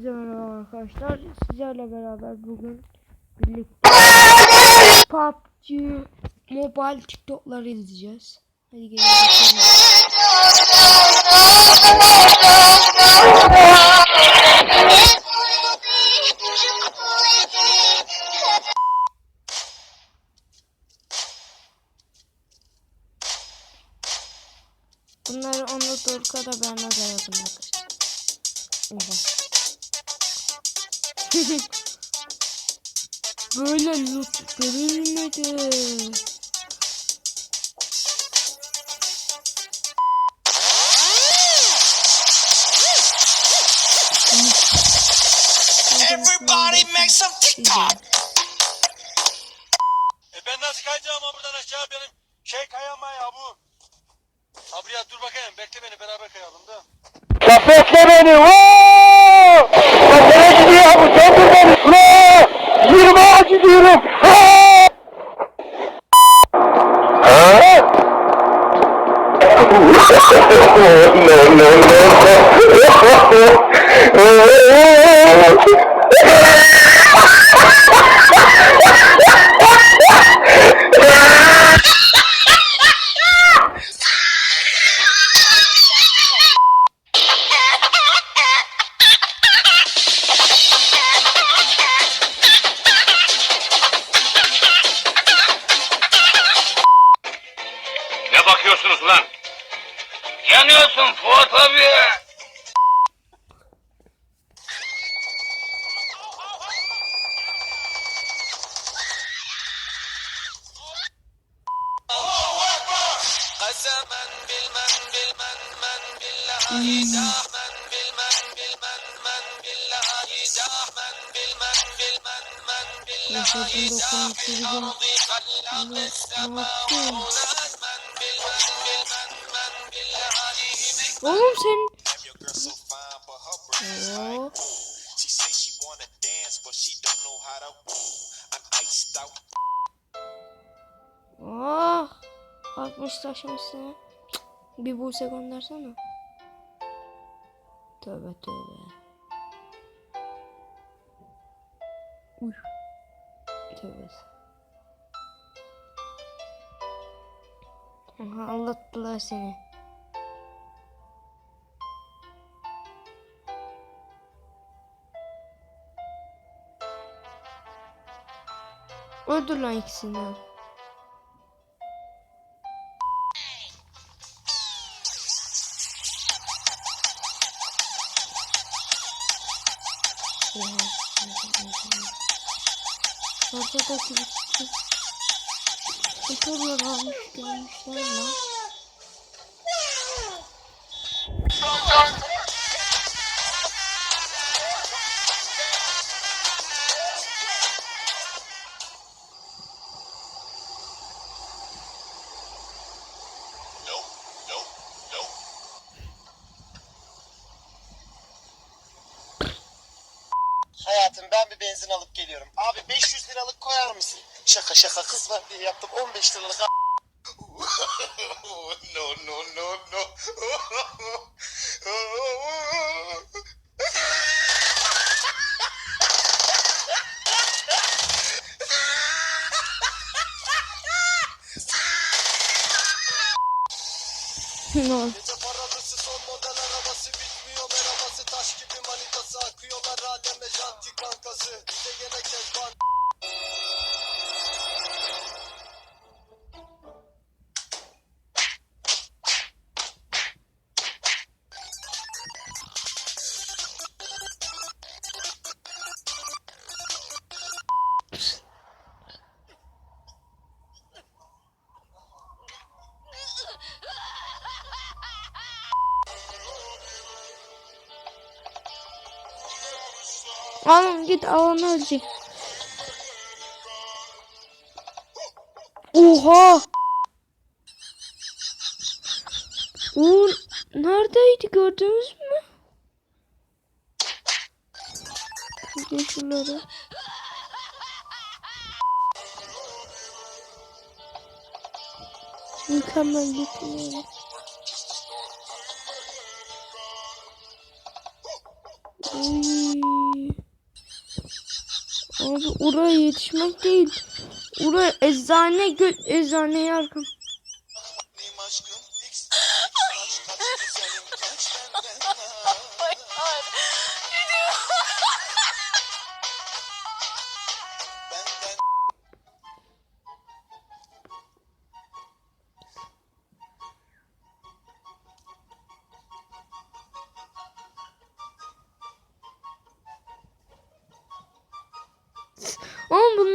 Hepinize merhaba arkadaşlar. Sizlerle beraber bugün birlikte PUBG Mobile TikTok'ları izleyeceğiz. Hadi gelin. Bunları onu Doruk'a da ben de yazdım arkadaşlar. Oha. Böyle loot görülmedi. Everybody make some TikTok. E ben nasıl kayacağım ha buradan aşağı benim şey kayama ya bu. Abriya dur bakayım bekle beni beraber kayalım da. Ya bekle beni. Oo! Yanıyorsun Fuat abi. Kasemen bilmem bilmem I'm iced out Ah. 60 taşımışsın. Bir Buse göndersene. Tövbe tövbe. Uy. Tövbe. Aha anlattılar seni. Öldür lan ikisini. de. Ortadaki bitti. Motorlar almış gelmişler lan. Benzin alıp geliyorum. Abi 500 liralık koyar mısın? Şaka şaka kız var diye yaptım 15 liralık. no no no no. Paralısı son model arabası bitmiyor merhabası taş gibi manitası akıyorlar aleme janti kankası bize gene kezban Oğlum git alanı ölecek. Oha! O neredeydi gördünüz mü? De şunları. Mükemmel getiriyorum. Uy. Abi oraya yetişmek değil. Oraya eczane gö eczaneye arkan.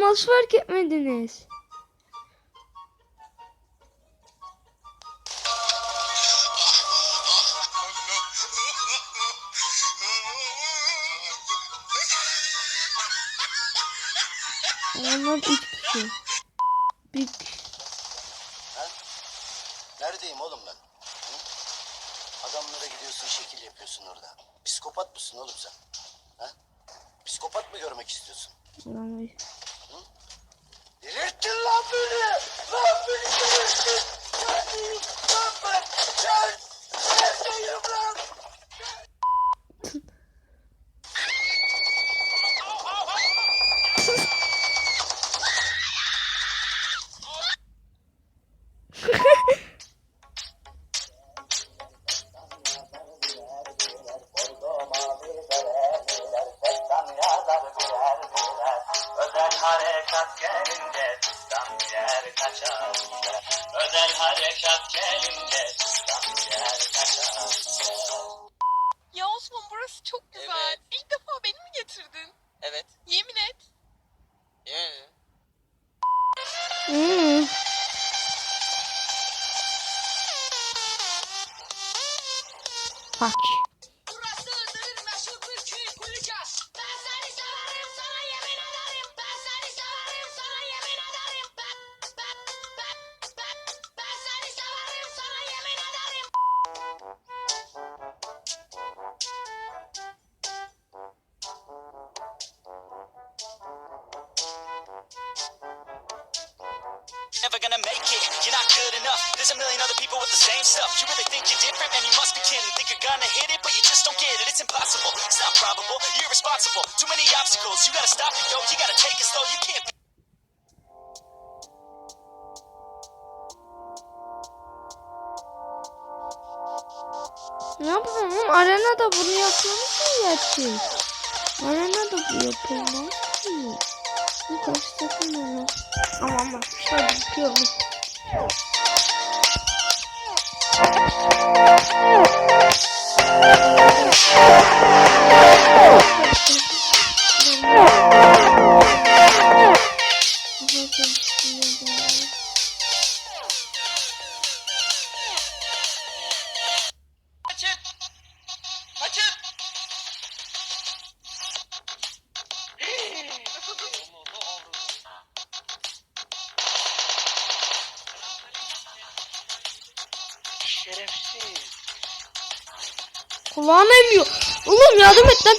Nasıl fark etmediniz? Onlar üç kişi. Bir kişi. Neredeyim oğlum ben? Hı? Adamlara gidiyorsun şekil yapıyorsun orada. Psikopat mısın oğlum sen? Ha? Psikopat mı görmek istiyorsun? Ulan Delirttin lan beni! Lan beni delirttin! Neredeyim lan ben? Gel! Neredeyim lan? head and head. Never gonna make it, you're not good enough. There's a million other people with the same stuff. You really think you're different, man, you must be kidding. Think you're gonna hit it, but you just don't get it. It's impossible, it's not probable, you're irresponsible Too many obstacles, you gotta stop it, yo. You gotta take it slow, you can't Ne yapalım oğlum? Arenada bunu yapmamız mı gerçek? Arenada bu yapılmaz ki. Bu kaç takım olur? Ama ama şöyle yapıyorum. Kulağım emiyor. Oğlum yardım et lan.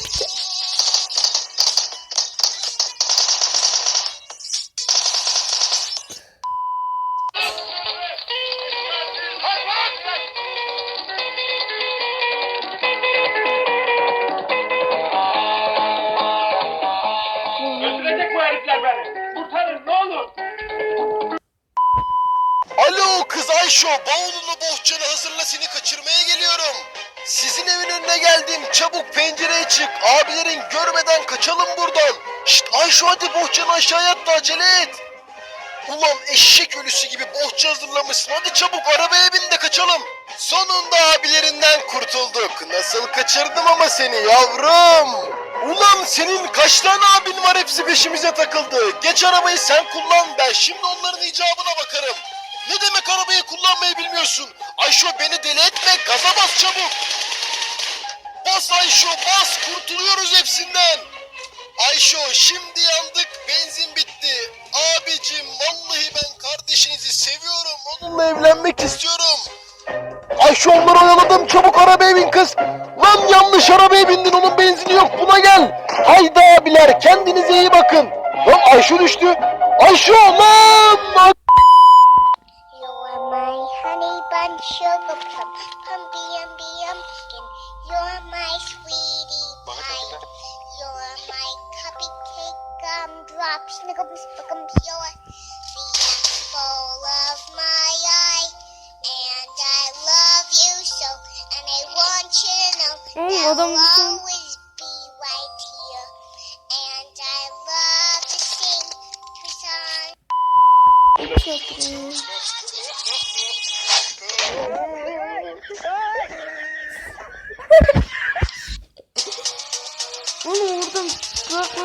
Ayşo bavulunu bohçanı hazırla seni kaçırmaya geliyorum. Sizin evin önüne geldim çabuk pencereye çık abilerin görmeden kaçalım buradan. Şşt Ayşo hadi bohçanı aşağıya at da acele et. Ulan eşek ölüsü gibi bohça hazırlamışsın hadi çabuk arabaya bin de kaçalım. Sonunda abilerinden kurtulduk. Nasıl kaçırdım ama seni yavrum. Ulan senin kaç tane abin var hepsi peşimize takıldı. Geç arabayı sen kullan ben şimdi onların icabına bakarım. Ne demek arabayı kullanmayı bilmiyorsun? Ayşo beni deli etme gaza bas çabuk. Bas Ayşo bas kurtuluyoruz hepsinden. Ayşo şimdi yandık benzin bitti. Abicim vallahi ben kardeşinizi seviyorum. Onunla evlenmek istiyorum. Ayşe onları oyaladım çabuk arabaya bin kız. Lan yanlış arabaya bindin onun benzini yok buna gel. Haydi abiler kendinize iyi bakın. Lan Ayşe düştü. Ayşe lan. Honey bun sugar plum, pumpy umby umpkin. You're my sweetie pie. You're my cupcake gumdrop. Snickle, snickle, pure. The apple of my eye. And I love you so. And I want you to know Oğlum that adam I'll always be right here. And I love to sing two songs.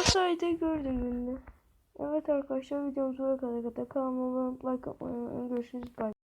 Bırakmasaydı gördüm beni. Evet arkadaşlar videomuz buraya kadar. Kanalıma like atmayı unutmayın. Görüşürüz. Bye.